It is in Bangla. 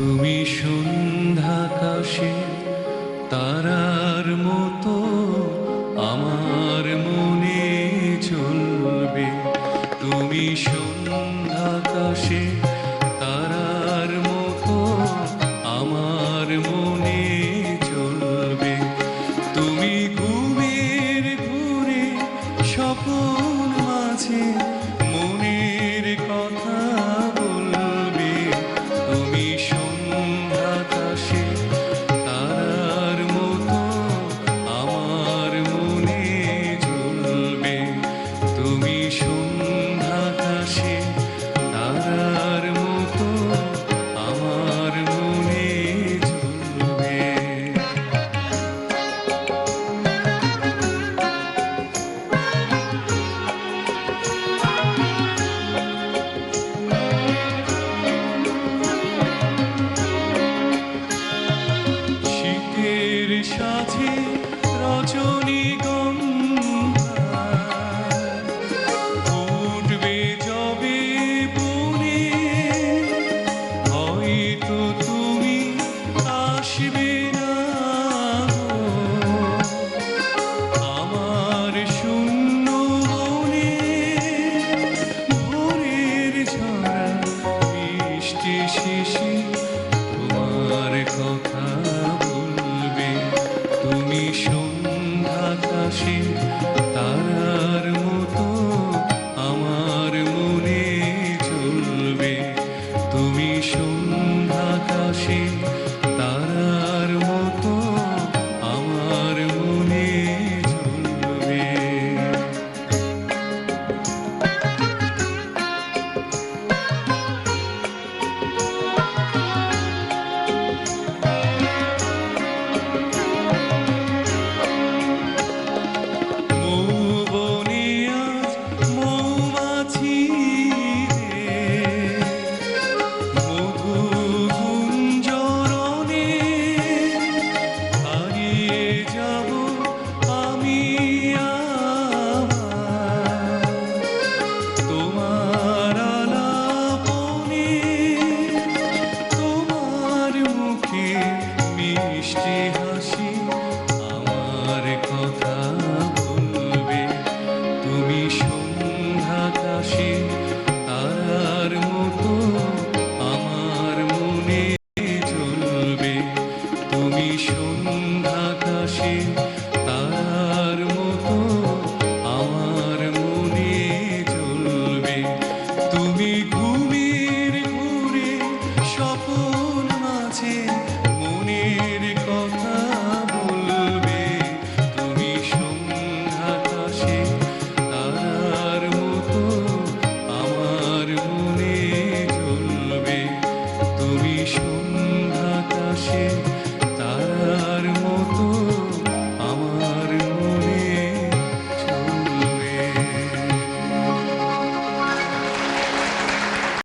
তুমি সন্ধ্যা সন্ধ্যাকাশে তারার মতো আমার মনে চলবে। তুমি সন্ধ্যা সন্ধ্যাকাশে তারার মতো আমার মনে চলবে। তুমি ঘুমের ঘুরে স্বপ্ন মাঝে শেষে তোমার কথা বলবে। তুমি সন্ধ্যা কাশে existir.